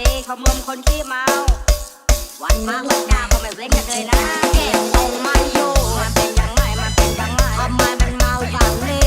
ดีชมรมคนที่เมา วันมาวันหน้าก็ไม่เว้นกันเลยนะเก็บงงมาอยู่มันเป็นยังไงมันเป็นยังไงทำไมมันเมาอย่างนี้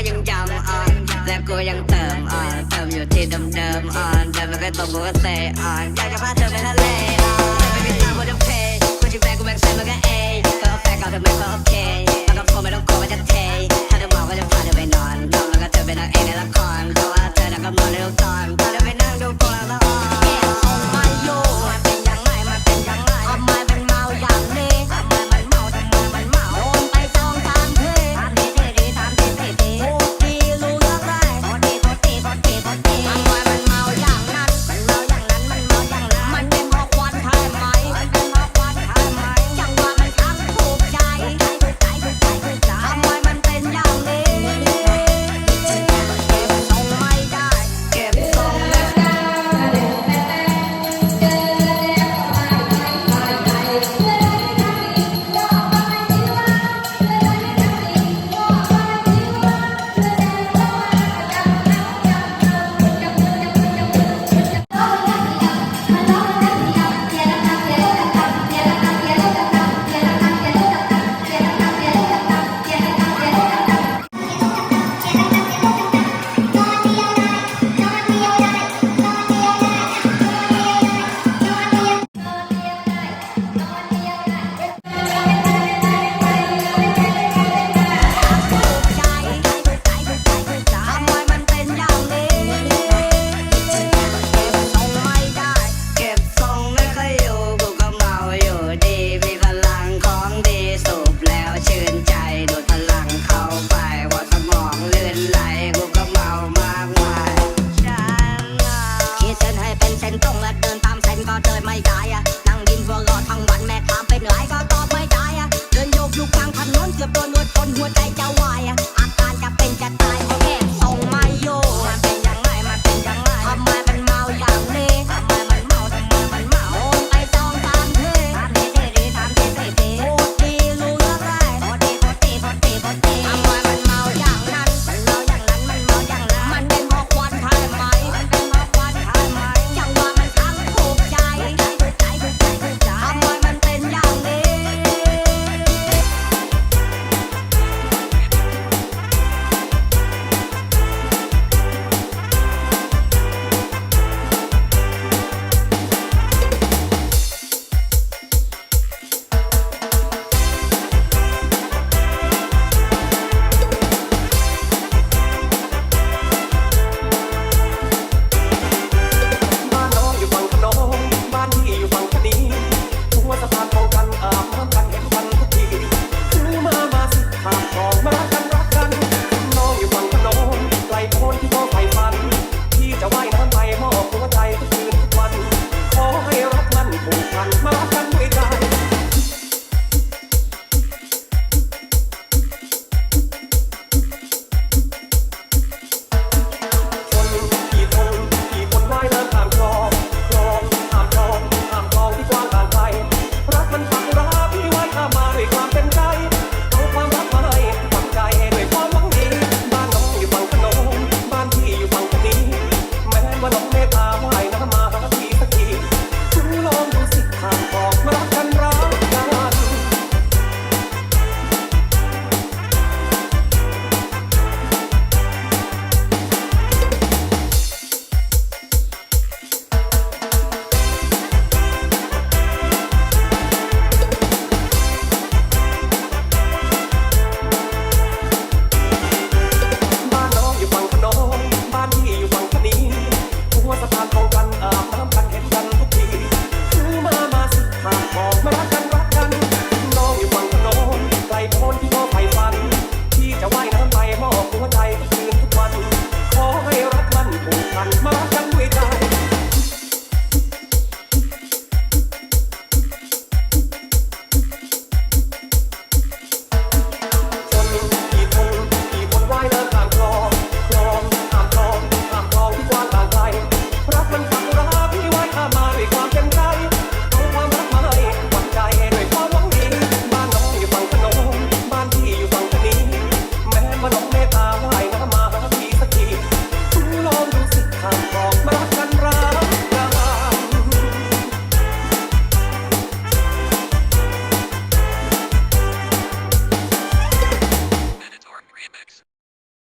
็ยังจำอ่อนและกูยังเติมอ่อนเติมอยู่ที่เดิมเดิมอ่อนเดิมไม่เคยตกกูก็เซอ่อนอยากจะพาเธอไปทะเล